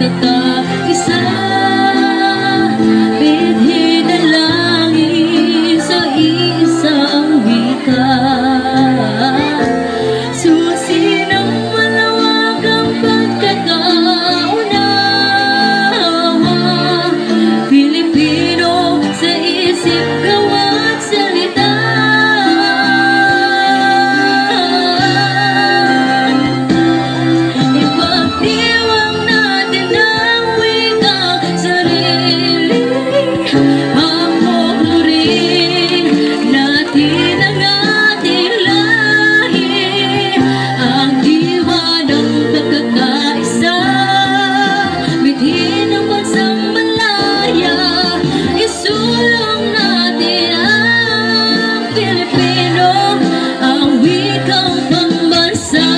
You. Pilipino ang wikang pambansa.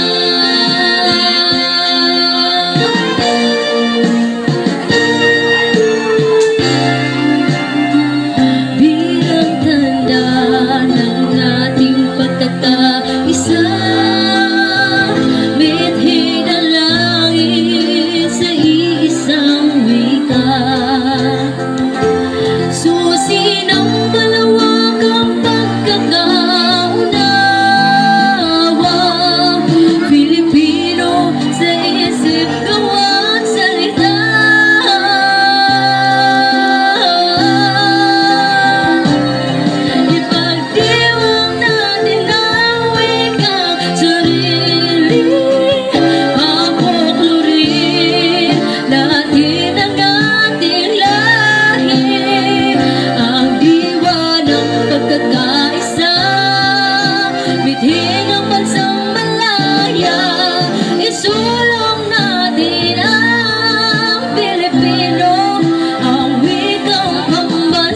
Bilang tanda ng ating pagkakaisa, mithin ang langit sa iisang wika. Susi ng